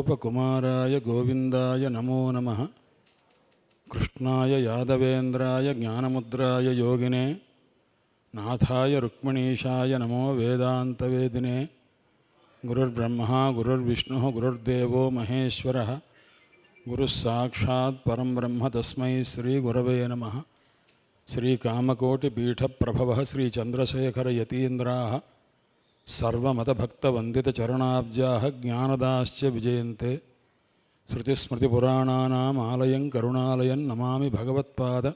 ఉపకుమారాయ గోవిందాయ నమో నమ. కృష్ణాయ యాదవేంద్రాయ జ్ఞానముద్రాయ యోగినే. నాథాయ రుక్మిణీశాయ నమో వేదాంతవేదినే. గురుర్బ్రహ్మ గురుర్విష్ణు గురుర్దేవో మహేశ్వర. గురుస్సాక్షాత్ పరం బ్రహ్మ తస్మై శ్రీ గురవే నమ. శ్రీకామకోటిపీఠప్రభవ శ్రీచంద్రశేఖరయతీంద్రా సర్వమతభక్తవందితచరణాబ్జా జ్ఞానదాశ్చ విజయంతే. శృతిస్మృతిపురాణానామాలయం కరుణాలయం నమామి భగవత్పాద.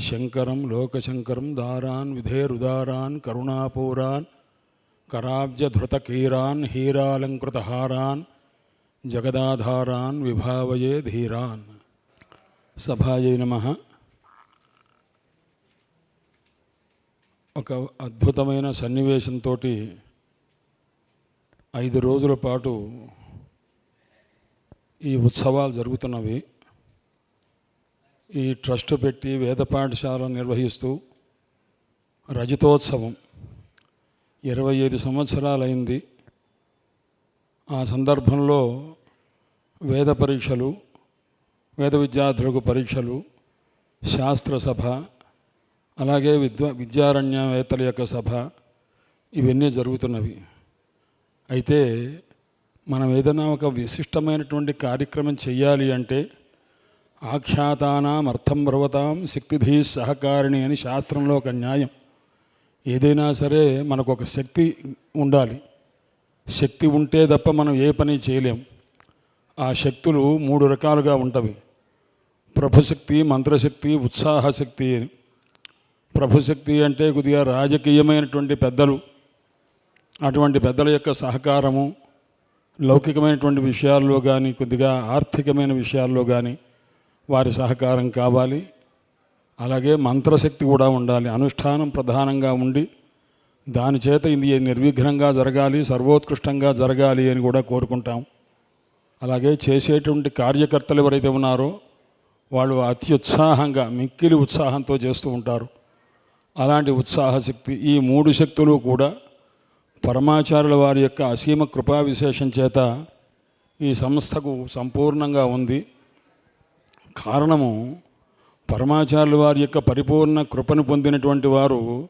శంకరం లోకశంకరం దారాన్ విధేరుదారాన్ కరుణాపూరాన్ కరాబ్జధృతకీరాన్ హీరాలంకృతహారాన్ జగదాధారాన్ విభావయే ధీరాన్. సభాయై నమ. ఒక అద్భుతమైన సన్నివేశంతో ఐదు రోజుల పాటు ఈ ఉత్సవాలు జరుగుతున్నవి. ఈ ట్రస్ట్ పెట్టి వేద పాఠశాల నిర్వహిస్తూ రజతోత్సవం ఇరవై ఐదు సంవత్సరాలైంది. ఆ సందర్భంలో వేద పరీక్షలు వేద విద్యార్థులకు పరీక్షలు శాస్త్ర సభ అలాగే విద్వా విద్యారణ్యవేత్తల యొక్క సభ ఇవన్నీ జరుగుతున్నవి. అయితే మనం ఏదైనా ఒక విశిష్టమైనటువంటి కార్యక్రమం చేయాలి అంటే ఆఖ్యాతానాం అర్థం బ్రవతాం శక్తిధీ సహకారిణి అని శాస్త్రంలో ఒక న్యాయం. ఏదైనా సరే మనకు ఒక శక్తి ఉండాలి. శక్తి ఉంటే తప్ప మనం ఏ పని చేయలేం. ఆ శక్తులు మూడు రకాలుగా ఉంటవి. ప్రభుశక్తి మంత్రశక్తి ఉత్సాహశక్తి అని. ప్రభుశక్తి అంటే కొద్దిగా రాజకీయమైనటువంటి పెద్దలు అటువంటి పెద్దల యొక్క సహకారము లౌకికమైనటువంటి విషయాల్లో కానీ కొద్దిగా ఆర్థికమైన విషయాల్లో కానీ వారి సహకారం కావాలి. అలాగే మంత్రశక్తి కూడా ఉండాలి. అనుష్ఠానం ప్రధానంగా ఉండి దాని చేత ఇది నిర్విఘ్నంగా జరగాలి సర్వోత్కృష్టంగా జరగాలి అని కూడా కోరుకుంటాం. అలాగే చేసేటువంటి కార్యకర్తలు ఎవరైతే ఉన్నారో వాళ్ళు అత్యుత్సాహంగా మిక్కిలి ఉత్సాహంతో చేస్తూ ఉంటారు. అలాంటి ఉత్సాహ శక్తి ఈ మూడు శక్తులు కూడా పరమాచారుల వారి యొక్క అసీమ కృపా విశేషం చేత ఈ సంస్థకు సంపూర్ణంగా ఉంది. కారణము పరమాచారుల వారి యొక్క పరిపూర్ణ కృపను పొందినటువంటి వారు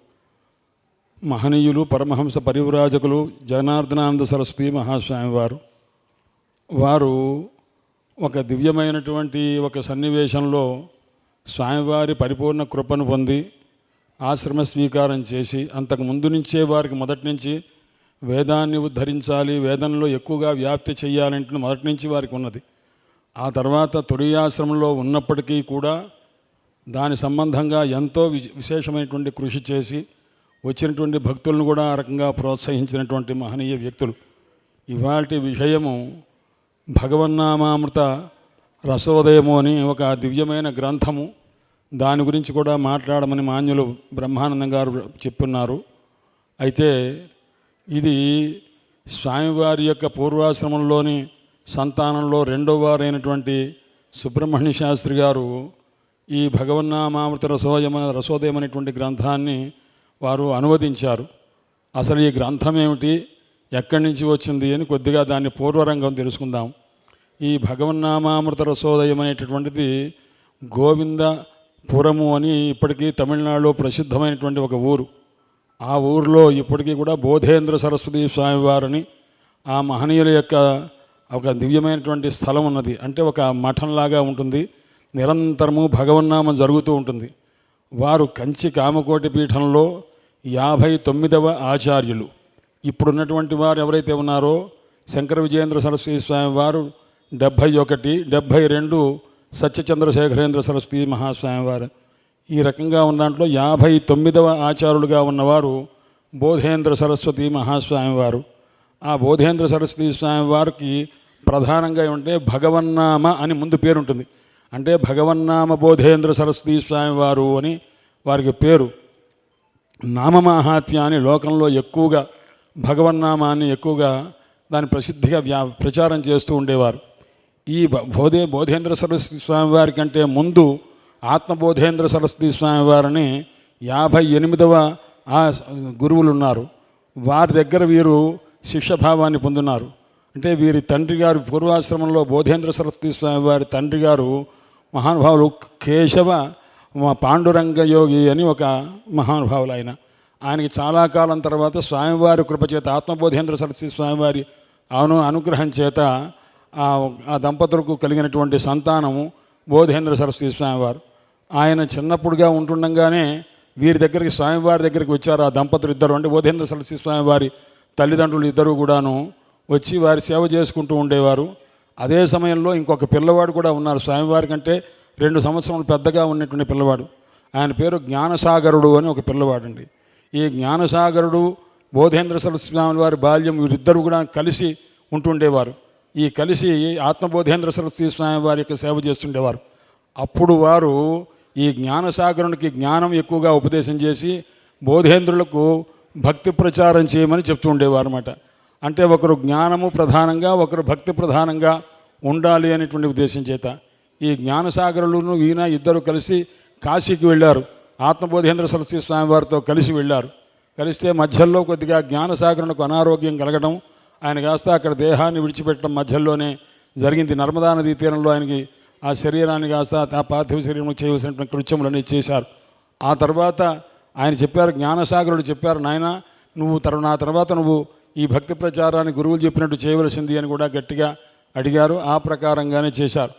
మహనీయులు పరమహంస పరివ్రాజకులు జనార్దనానంద సరస్వతి మహాస్వామి వారు. వారు ఒక దివ్యమైనటువంటి ఒక సన్నివేశంలో స్వామివారి పరిపూర్ణ కృపను పొంది ఆశ్రమ స్వీకారం చేసి అంతకు ముందు నుంచే వారికి మొదటి నుంచి వేదాన్ని ఉద్ధరించాలి వేదంలో ఎక్కువగా వ్యాప్తి చేయాలంటే మొదటి నుంచి వారికి ఉన్నది. ఆ తర్వాత తొలి ఆశ్రమంలో ఉన్నప్పటికీ కూడా దాని సంబంధంగా ఎంతో విశేషమైనటువంటి కృషి చేసి వచ్చినటువంటి భక్తులను కూడా ఆ రకంగా ప్రోత్సహించినటువంటి మహనీయ వ్యక్తులు. ఇవాటి విషయము భగవన్నామామృత రసోదయము అని ఒక దివ్యమైన గ్రంథము దాని గురించి కూడా మాట్లాడమని మాన్యులు బ్రహ్మానందం గారు చెప్పున్నారు. అయితే ఇది స్వామివారి యొక్క పూర్వాశ్రమంలోని సంతానంలో రెండో వారైనటువంటి సుబ్రహ్మణ్య శాస్త్రి గారు ఈ భగవన్నామామృత రసోయమ రసోదయం అనేటువంటి గ్రంథాన్ని వారు అనువదించారు. అసలు ఈ గ్రంథం ఏమిటి ఎక్కడి నుంచి వచ్చింది అని కొద్దిగా దాన్ని పూర్వరంగం తెలుసుకుందాం. ఈ భగవన్నామామృత రసోదయం అనేటటువంటిది గోవింద పురము అని ఇప్పటికీ తమిళనాడులో ప్రసిద్ధమైనటువంటి ఒక ఊరు. ఆ ఊరిలో ఇప్పటికీ కూడా బోధేంద్ర సరస్వతి స్వామివారని ఆ మహనీయుల యొక్క ఒక దివ్యమైనటువంటి స్థలం ఉన్నది. అంటే ఒక మఠంలాగా ఉంటుంది. నిరంతరము భగవన్నామం జరుగుతూ ఉంటుంది. వారు కంచి కామకోటి పీఠంలో యాభై తొమ్మిదవ ఆచార్యులు. ఇప్పుడున్నటువంటి వారు ఎవరైతే ఉన్నారో శంకర విజయేంద్ర సరస్వతి స్వామి వారు డెబ్భై ఒకటి డెబ్భై రెండు సత్యచంద్రశేఖరేంద్ర సరస్వతి మహాస్వామివారు. ఈ రకంగా ఉన్న దాంట్లో యాభై తొమ్మిదవ ఆచారులుగా ఉన్నవారు బోధేంద్ర సరస్వతి మహాస్వామివారు. ఆ బోధేంద్ర సరస్వతి స్వామి వారికి ప్రధానంగా ఉంటే భగవన్నామ అని ముందు పేరు ఉంటుంది అంటే భగవన్నామ బోధేంద్ర సరస్వతి స్వామివారు అని వారికి పేరు. నామమాహాత్మ్యాన్ని లోకంలో ఎక్కువగా భగవన్నామాన్ని ఎక్కువగా దాని ప్రసిద్ధిగా వ్యా ప్రచారం చేస్తూ ఉండేవారు. ఈ బ- బోధే బోధేంద్ర సరస్వతి స్వామివారి కంటే ముందు ఆత్మబోధేంద్ర సరస్వతి స్వామివారిని యాభై ఎనిమిదవ ఆ గురువులు ఉన్నారు వారి దగ్గర వీరు శిష్యభావాన్ని పొందున్నారు. అంటే వీరి తండ్రి గారు పూర్వాశ్రమంలో బోధేంద్ర సరస్వతి స్వామి వారి తండ్రి గారు మహానుభావులు కేశవ పాండురంగ యోగి అని ఒక మహానుభావులు ఆయన. ఆయనకి చాలా కాలం తర్వాత స్వామివారి కృపచేత ఆత్మబోధేంద్ర సరస్వతి స్వామివారి అను అనుగ్రహం చేత ఆ దంపతులకు కలిగినటువంటి సంతానము బోధేంద్ర సరస్వతి స్వామివారు. ఆయన చిన్నప్పుడుగా ఉంటుండగానే వీరి దగ్గరికి స్వామివారి దగ్గరికి వచ్చారు ఆ దంపతులు ఇద్దరు. అంటే బోధేంద్ర సరస్వతి స్వామివారి తల్లిదండ్రులు ఇద్దరు కూడాను వచ్చి వారి సేవ చేసుకుంటూ ఉండేవారు. అదే సమయంలో ఇంకొక పిల్లవాడు కూడా ఉన్నారు. స్వామివారి కంటే రెండు సంవత్సరాలు పెద్దగా ఉన్నటువంటి పిల్లవాడు. ఆయన పేరు జ్ఞానసాగరుడు అని ఒక పిల్లవాడు అండి ఈ జ్ఞానసాగరుడు బోధేంద్ర సరస్వతి స్వామి వారి బాల్యం వీరిద్దరు కూడా కలిసి ఉంటుండేవారు. ఈ కలిసి ఆత్మబోధేంద్ర సరస్వతి స్వామి వారి యొక్క సేవ చేస్తుండేవారు. అప్పుడు వారు ఈ జ్ఞానసాగరునికి జ్ఞానం ఎక్కువగా ఉపదేశం చేసి బోధేంద్రులకు భక్తి ప్రచారం చేయమని చెప్తూ ఉండేవారు అనమాట అంటే ఒకరు జ్ఞానము ప్రధానంగా ఒకరు భక్తి ప్రధానంగా ఉండాలి అనేటువంటి ఉద్దేశం చేత ఈ జ్ఞానసాగరులను ఈయన ఇద్దరు కలిసి కాశీకి వెళ్ళారు. ఆత్మబోధేంద్ర సరస్వతి స్వామి వారితో కలిసి వెళ్ళారు. కలిస్తే మధ్యలో కొద్దిగా జ్ఞానసాగరునకు అనారోగ్యం కలగడం ఆయన కాస్త అక్కడ దేహాన్ని విడిచిపెట్టడం మధ్యలోనే జరిగింది. నర్మదా నదీ తీరంలో ఆయనకి ఆ శరీరాన్ని కాస్త ఆ పార్థివ శరీరం చేయవలసినటువంటి కృత్యములన్నీ చేశారు. ఆ తర్వాత ఆయన చెప్పారు జ్ఞానసాగరుడు చెప్పారు నాయన నువ్వు తర నా తర్వాత నువ్వు ఈ భక్తి ప్రచారాన్ని గురువులు చెప్పినట్టు చేయవలసింది అని కూడా గట్టిగా అడిగారు. ఆ ప్రకారంగానే చేశారు.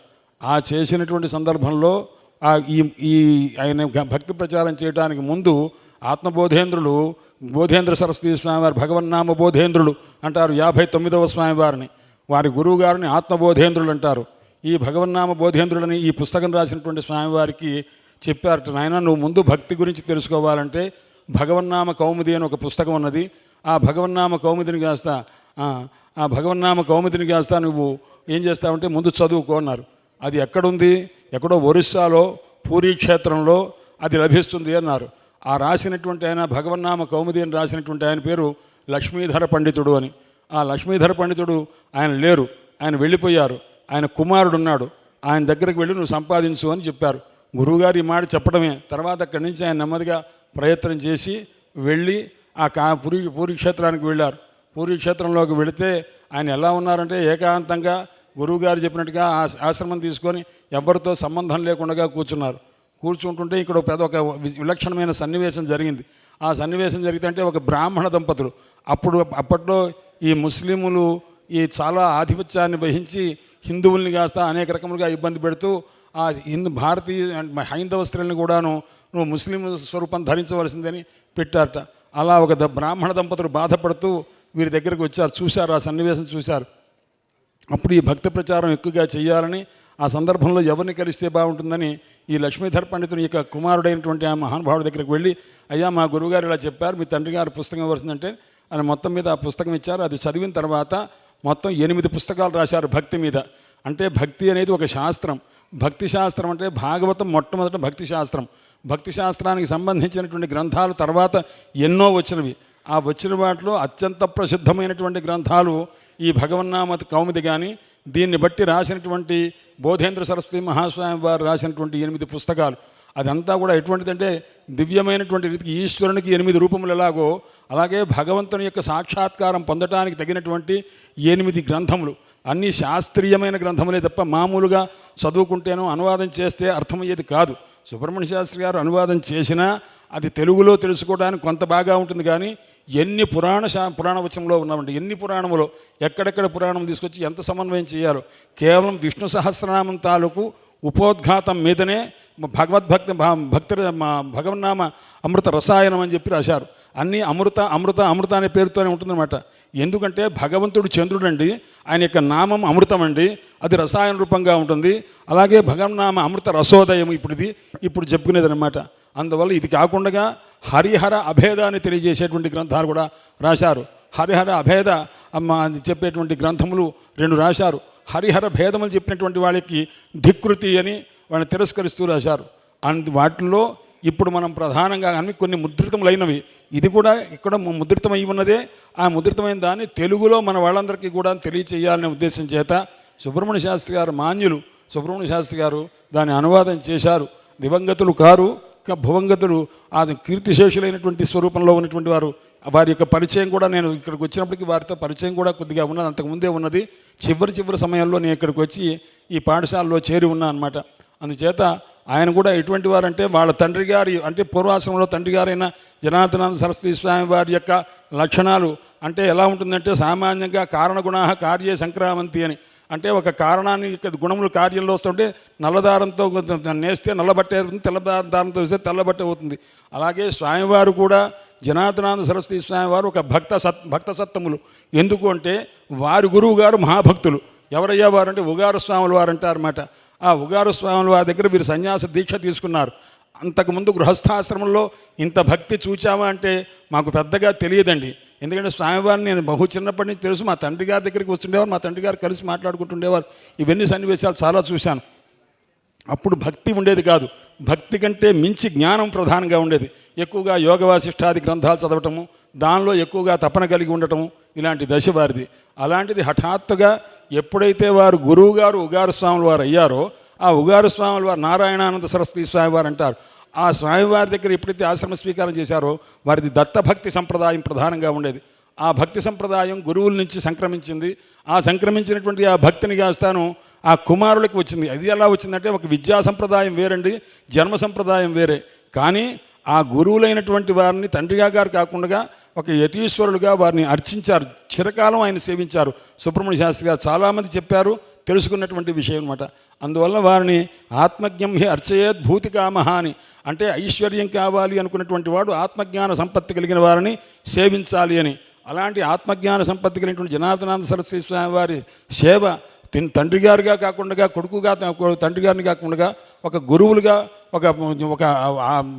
ఆ చేసినటువంటి సందర్భంలో ఆ ఈ ఈ ఆయన భక్తి ప్రచారం చేయడానికి ముందు ఆత్మబోధేంద్రులు బోధేంద్ర సరస్వతి స్వామివారు భగవన్నామ బోధేంద్రులు అంటారు యాభై తొమ్మిదవ స్వామివారిని. వారి గురువు గారిని ఆత్మబోధేంద్రులు అంటారు. ఈ భగవన్నామ బోధేంద్రులని ఈ పుస్తకం రాసినటువంటి స్వామివారికి చెప్పారట నాయన నువ్వు ముందు భక్తి గురించి తెలుసుకోవాలంటే భగవన్నామ కౌముది అని ఒక పుస్తకం ఉన్నది. ఆ భగవన్నామ కౌముదిని కాస్త ఆ, ఆ భగవన్నామ కౌముదిని కాస్త నువ్వు ఏం చేస్తావంటే ముందు చదువుకో అన్నారు. అది ఎక్కడుంది? ఎక్కడో ఒరిస్సాలో పూరీ క్షేత్రంలో అది లభిస్తుంది అన్నారు. ఆ రాసినటువంటి ఆయన భగవన్నామ కౌముది అని రాసినటువంటి ఆయన పేరు లక్ష్మీధర పండితుడు అని. ఆ లక్ష్మీధర పండితుడు ఆయన లేరు ఆయన వెళ్ళిపోయారు ఆయన కుమారుడు ఉన్నాడు ఆయన దగ్గరికి వెళ్ళి నువ్వు సంపాదించు అని చెప్పారు. గురువుగారు ఈ మాట చెప్పడమే. తర్వాత అక్కడి నుంచి ఆయన నెమ్మదిగా ప్రయత్నం చేసి వెళ్ళి ఆ కా పూరి పూరిక్షేత్రానికి వెళ్ళారు. పూరిక్షేత్రంలోకి వెళితే ఆయన ఎలా ఉన్నారంటే ఏకాంతంగా గురువుగారు చెప్పినట్టుగా ఆ ఆశ్రమం తీసుకొని ఎవరితో సంబంధం లేకుండా కూర్చున్నారు. కూర్చుంటుంటే ఇక్కడ ఒక పెద్ద ఒక వి- విలక్షణమైన సన్నివేశం జరిగింది. ఆ సన్నివేశం జరిగితే ఒక బ్రాహ్మణ దంపతులు. అప్పుడు అప్పట్లో ఈ ముస్లిములు ఈ చాలా ఆధిపత్యాన్ని వహించి హిందువుల్ని కాస్త అనేక రకములుగా ఇబ్బంది పెడుతూ ఆ హిందూ భారతీయ హైందవ స్త్రీలను కూడాను నువ్వు ముస్లిం స్వరూపం ధరించవలసిందని పెట్టారట. అలా ఒక ద- బ్రాహ్మణ దంపతులు బాధపడుతూ వీరి దగ్గరికి వచ్చారు. చూశారు ఆ సన్నివేశం చూశారు. అప్పుడు ఈ భక్తి ప్రచారం ఎక్కువగా చేయాలని ఆ సందర్భంలో ఎవరిని కలిస్తే బాగుంటుందని ఈ లక్ష్మీధర్ పండితుని యొక్క కుమారుడైనటువంటి ఆ మహానుభావుడి దగ్గరికి వెళ్ళి అయ్యా మా గురువుగారు ఇలా చెప్పారు మీ తండ్రి గారు పుస్తకం ఇవ్వాల్సిందంటే ఆయన మొత్తం మీద ఆ పుస్తకం ఇచ్చారు. అది చదివిన తర్వాత మొత్తం ఎనిమిది పుస్తకాలు రాశారు భక్తి మీద. అంటే భక్తి అనేది ఒక శాస్త్రం. భక్తి శాస్త్రం అంటే భాగవతం మొట్టమొదట భక్తి శాస్త్రం. భక్తి శాస్త్రానికి సంబంధించినటువంటి గ్రంథాలు తర్వాత ఎన్నో వచ్చినవి. ఆ వచ్చిన వాటిలో అత్యంత ప్రసిద్ధమైనటువంటి గ్రంథాలు ఈ భగవన్నామ కౌముది కానీ దీన్ని బట్టి రాసినటువంటి బోధేంద్ర సరస్వతి మహాస్వామి వారు రాసినటువంటి ఎనిమిది పుస్తకాలు. అదంతా కూడా ఎటువంటిదంటే దివ్యమైనటువంటి రీతికి ఈశ్వరునికి ఎనిమిది రూపములు ఎలాగో అలాగే భగవంతుని యొక్క సాక్షాత్కారం పొందటానికి తగినటువంటి ఎనిమిది గ్రంథములు. అన్ని శాస్త్రీయమైన గ్రంథములే తప్ప మామూలుగా చదువుకుంటేనో అనువాదం చేస్తే అర్థమయ్యేది కాదు. సుబ్రహ్మణ్య శాస్త్రి గారు అనువాదం చేసినా అది తెలుగులో తెలుసుకోవడానికి కొంత బాగా ఉంటుంది కానీ ఎన్ని పురాణ శా పురాణ వచనంలో ఉన్నామండి ఎన్ని పురాణములో ఎక్కడెక్కడ పురాణం తీసుకొచ్చి ఎంత సమన్వయం చేయాలో. కేవలం విష్ణు సహస్రనామం తాలూకు ఉపోద్ఘాతం మీదనే భగవద్భక్తి భ- భక్తి భగవన్నామ అమృత రసాయనం అని చెప్పి రాశారు. అన్నీ అమృత అమృత అమృత అనే పేరుతోనే ఉంటుందన్నమాట. ఎందుకంటే భగవంతుడు చంద్రుడండి ఆయన యొక్క నామం అమృతం అండి అది రసాయన రూపంగా ఉంటుంది. అలాగే భగవన్నామ అమృత రసోదయం ఇప్పుడు ఇది ఇప్పుడు చెప్పుకునేది అనమాట అందువల్ల ఇది కాకుండా హరిహర అభేదాన్ని తెలియజేసేటువంటి గ్రంథాలు కూడా రాశారు. హరిహర అభేద అమ్మ అని చెప్పేటువంటి గ్రంథములు రెండు రాశారు. హరిహర భేదములు చెప్పినటువంటి వాళ్ళకి ధికృతి అని వాళ్ళని తిరస్కరిస్తూ రాశారు. అందు వాటిల్లో ఇప్పుడు మనం ప్రధానంగా అన్ని కొన్ని ముద్రితములైనవి. ఇది కూడా ఇక్కడ ముద్రితమై ఉన్నదే. ఆ ముద్రితమైన దాన్ని తెలుగులో మన వాళ్ళందరికీ కూడా తెలియచేయాలనే ఉద్దేశం చేత సుబ్రహ్మణ్య శాస్త్రి గారు మాన్యులు. సుబ్రహ్మణ్య శాస్త్రి గారు దాన్ని అనువాదం చేశారు. దివంగతులు కారు. యొక్క భువంగతులు ఆ కీర్తిశేషులైనటువంటి స్వరూపంలో ఉన్నటువంటి వారు. వారి యొక్క పరిచయం కూడా నేను ఇక్కడికి వచ్చినప్పటికీ వారితో పరిచయం కూడా కొద్దిగా ఉన్నది అంతకుముందే ఉన్నది. చివరి చివరి సమయంలో నేను ఇక్కడికి వచ్చి ఈ పాఠశాలలో చేరి ఉన్నా అనమాట అందుచేత ఆయన కూడా ఎటువంటి వారంటే వాళ్ళ తండ్రి గారి అంటే పూర్వాశ్రమంలో తండ్రి గారైన జనార్దనాథ సరస్వతి స్వామి వారి యొక్క లక్షణాలు. అంటే ఎలా ఉంటుందంటే సామాన్యంగా కారణగుణ కార్యే సంక్రామంతి అని. అంటే ఒక కారణాన్ని గుణములు కార్యంలో వస్తుంటే నల్లదారంతో నేస్తే నల్లబట్టే అవుతుంది తెల్లదారంతో వేస్తే తెల్లబట్టే అవుతుంది అలాగే స్వామివారు కూడా జనార్దనాథ సరస్వతి స్వామివారు ఒక భక్త సత్ భక్త సత్తములు. ఎందుకు అంటే వారి గురువు గారు మహాభక్తులు. ఎవరయ్యా వారు అంటే ఉగారు స్వాముల వారు అంటారన్నమాట ఆ ఉగారు స్వాముల వారి దగ్గర వీరు సన్యాస దీక్ష తీసుకున్నారు. అంతకుముందు గృహస్థాశ్రమంలో ఇంత భక్తి చూచామా అంటే మాకు పెద్దగా తెలియదండి. ఎందుకంటే స్వామివారిని నేను బహు చిన్నప్పటి నుంచి తెలుసు మా తండ్రి గారి దగ్గరికి వస్తుండేవారు మా తండ్రి గారు కలిసి మాట్లాడుకుంటుండేవారు. ఇవన్నీ సన్నివేశాలు చాలా చూశాను. అప్పుడు భక్తి ఉండేది కాదు. భక్తి కంటే మించి జ్ఞానం ప్రధానంగా ఉండేది. ఎక్కువగా యోగ వాసిష్టాది గ్రంథాలు చదవటము దానిలో ఎక్కువగా తపన కలిగి ఉండటము ఇలాంటి దశ వారిది. అలాంటిది హఠాత్తుగా ఎప్పుడైతే వారు గురువు గారు ఉగారు స్వాములు వారు అయ్యారో ఆ ఉగారు స్వాముల వారు నారాయణానంద సరస్వతి స్వామి వారు అంటారు. ఆ స్వామివారి దగ్గర ఎప్పుడైతే ఆశ్రమ స్వీకారం చేశారో వారిది దత్తభక్తి సంప్రదాయం ప్రధానంగా ఉండేది. ఆ భక్తి సంప్రదాయం గురువుల నుంచి సంక్రమించింది. ఆ సంక్రమించినటువంటి ఆ భక్తిని కాస్తాను ఆ కుమారులకు వచ్చింది. అది ఎలా వచ్చిందంటే ఒక విద్యా సంప్రదాయం వేరండి జన్మ సంప్రదాయం వేరే. కానీ ఆ గురువులైనటువంటి వారిని తండ్రిగా గారు కాకుండా ఒక యతీశ్వరులుగా వారిని అర్చించారు. చిరకాలం ఆయన సేవించారు. సుబ్రహ్మణ్య శాస్త్రి గారు చాలామంది చెప్పారు తెలుసుకున్నటువంటి విషయం అనమాట అందువల్ల వారిని ఆత్మజ్ఞం హి అర్చయేద్ భూతికామహ అని అంటే ఐశ్వర్యం కావాలి అనుకున్నటువంటి వాడు ఆత్మజ్ఞాన సంపత్తి కలిగిన వారిని సేవించాలి అని. అలాంటి ఆత్మజ్ఞాన సంపత్తి కలిగినటువంటి జనార్దనాథ సరస్వతి స్వామి వారి సేవ తిని తండ్రి గారుగా కాకుండా కొడుకుగా తండ్రి గారిని కాకుండా ఒక గురువులుగా ఒక ఒక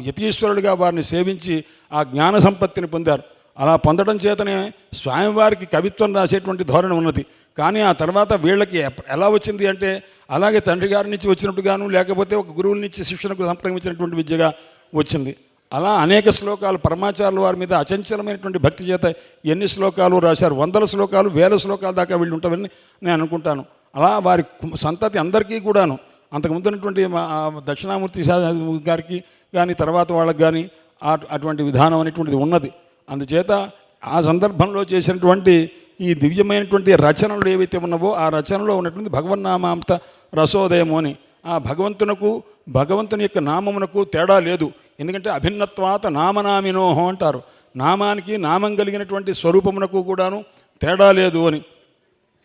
యతీశ్వరుడిగా వారిని సేవించి ఆ జ్ఞాన సంపత్తిని పొందారు. అలా పొందడం చేతనే స్వామివారికి కవిత్వం రాసేటువంటి ధోరణి ఉన్నది. కానీ ఆ తర్వాత వీళ్ళకి ఎలా వచ్చింది అంటే అలాగే తండ్రి గారి నుంచి వచ్చినట్టుగాను లేకపోతే ఒక గురువుల నుంచి శిక్షణకు సంక్రమించినటువంటి విద్యగా వచ్చింది. అలా అనేక శ్లోకాలు పరమాచార్యుల వారి మీద అచంచలమైనటువంటి భక్తి చేత ఎన్ని శ్లోకాలు రాశారు? వందల శ్లోకాలు వేల శ్లోకాల దాకా వీళ్ళు ఉంటామని నేను అనుకుంటాను. అలా వారి సంతతి అందరికీ కూడాను అంతకుముందు ఉన్నటువంటి మా దక్షిణామూర్తి గారికి కానీ తర్వాత వాళ్ళకి కానీ అటువంటి విధానం అనేటువంటిది ఉన్నది. అందుచేత ఆ సందర్భంలో చేసినటువంటి ఈ దివ్యమైనటువంటి రచనలు ఏవైతే ఉన్నవో ఆ రచనలో ఉన్నటువంటి భగవన్నామాంత రసోదయము అని. ఆ భగవంతునకు భగవంతుని యొక్క నామమునకు తేడా లేదు. ఎందుకంటే అభిన్నత్వాత నామనామినోహం అంటారు. నామానికి నామం కలిగినటువంటి స్వరూపమునకు కూడాను తేడా లేదు అని.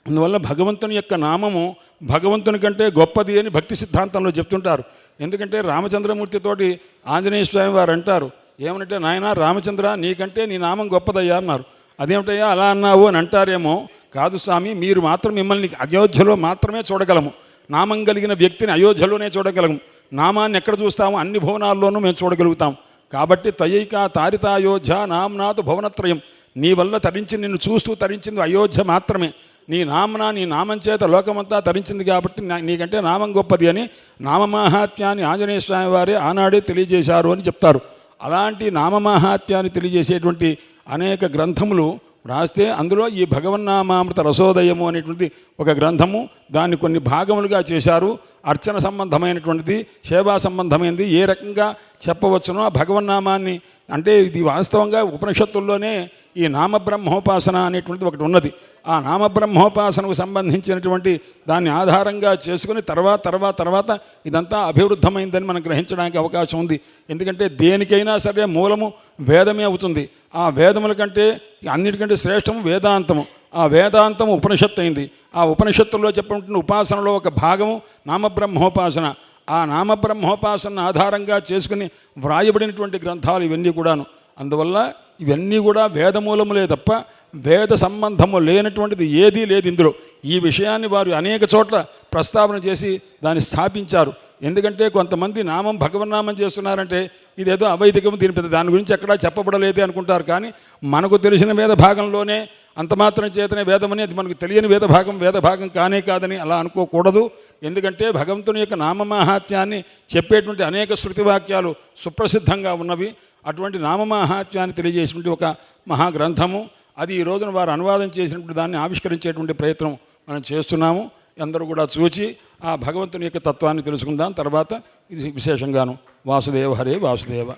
అందువల్ల భగవంతుని యొక్క నామము భగవంతుని కంటే గొప్పది అని భక్తి సిద్ధాంతంలో చెప్తుంటారు. ఎందుకంటే రామచంద్రమూర్తితోటి ఆంజనేయ స్వామి వారు అంటారు ఏమనంటే నాయన రామచంద్ర నీకంటే నీ నామం గొప్పదయ్యా అన్నారు. అదేమిటయ్యా అలా అన్నావు అని అంటారేమో? కాదు స్వామి మీరు మాత్రం మిమ్మల్ని అయోధ్యలో మాత్రమే చూడగలము. నామం కలిగిన వ్యక్తిని అయోధ్యలోనే చూడగలము. నామాన్ని ఎక్కడ చూస్తామో అన్ని భవనాల్లోనూ మేము చూడగలుగుతాం. కాబట్టి తయైక తారిత అయోధ్య నామ్నాథు భవనత్రయం. నీ వల్ల తరించి నిన్ను చూస్తూ తరించింది అయోధ్య మాత్రమే. నీ నామన నీ నామం చేత లోకమంతా తరించింది కాబట్టి నీకంటే నామం గొప్పది అని నామమాహాత్యాన్ని ఆంజనేయ స్వామి వారే ఆనాడే తెలియజేశారు అని చెప్తారు. అలాంటి నామమాహాత్యాన్ని తెలియజేసేటువంటి అనేక గ్రంథములు రాస్తే అందులో ఈ భగవన్నామామృత రసోదయము అనేటువంటి ఒక గ్రంథము. దాన్ని కొన్ని భాగములుగా చేశారు. అర్చన సంబంధమైనటువంటిది సేవా సంబంధమైనది ఏ రకంగా చెప్పవచ్చునో ఆ భగవన్నామాన్ని అంటే ఇది వాస్తవంగా ఉపనిషత్తుల్లోనే ఈ నామబ్రహ్మోపాసన అనేటువంటిది ఒకటి ఉన్నది. ఆ నామబ్రహ్మోపాసనకు సంబంధించినటువంటి దాన్ని ఆధారంగా చేసుకుని తర్వాత తర్వాత తర్వాత ఇదంతా అభివృద్ధమైందని మనం గ్రహించడానికి అవకాశం ఉంది. ఎందుకంటే దేనికైనా సరే మూలము వేదమే అవుతుంది. ఆ వేదముల కంటే అన్నిటికంటే శ్రేష్టము వేదాంతము. ఆ వేదాంతము ఉపనిషత్తు అయింది. ఆ ఉపనిషత్తుల్లో చెప్పినటువంటి ఉపాసనలో ఒక భాగము నామబ్రహ్మోపాసన. ఆ నామబ్రహ్మోపాసన ఆధారంగా చేసుకుని వ్రాయబడినటువంటి గ్రంథాలు ఇవన్నీ కూడాను. అందువల్ల ఇవన్నీ కూడా వేదమూలములే తప్ప వేద సంబంధము లేనటువంటిది ఏదీ లేదు ఇందులో. ఈ విషయాన్ని వారు అనేక చోట్ల ప్రస్తావన చేసి దాన్ని స్థాపించారు. ఎందుకంటే కొంతమంది నామం భగవన్నామం చేస్తున్నారంటే ఇదేదో అవైదికం దీని పెద్ద దాని గురించి ఎక్కడా చెప్పబడలేదే అనుకుంటారు. కానీ మనకు తెలిసిన వేద భాగంలోనే అంత మాత్రం చేతనే వేదమని అది మనకు తెలియని వేద భాగం వేద భాగం కానే కాదని అలా అనుకోకూడదు. ఎందుకంటే భగవంతుని యొక్క నామమాహాత్యాన్ని చెప్పేటువంటి అనేక శృతి వాక్యాలు సుప్రసిద్ధంగా ఉన్నవి. అటువంటి నామమాహాత్యాన్ని తెలియజేసినటువంటి ఒక మహాగ్రంథము. అది ఈ రోజున వారు అనువాదం చేసినటువంటి దాన్ని ఆవిష్కరించేటువంటి ప్రయత్నం మనం చేస్తున్నాము. అందరూ కూడా చూచి ఆ భగవంతుని యొక్క తత్వాన్ని తెలుసుకుందాం. తర్వాత ఇది విశేషంగాను వాసుదేవ హరే వాసుదేవ.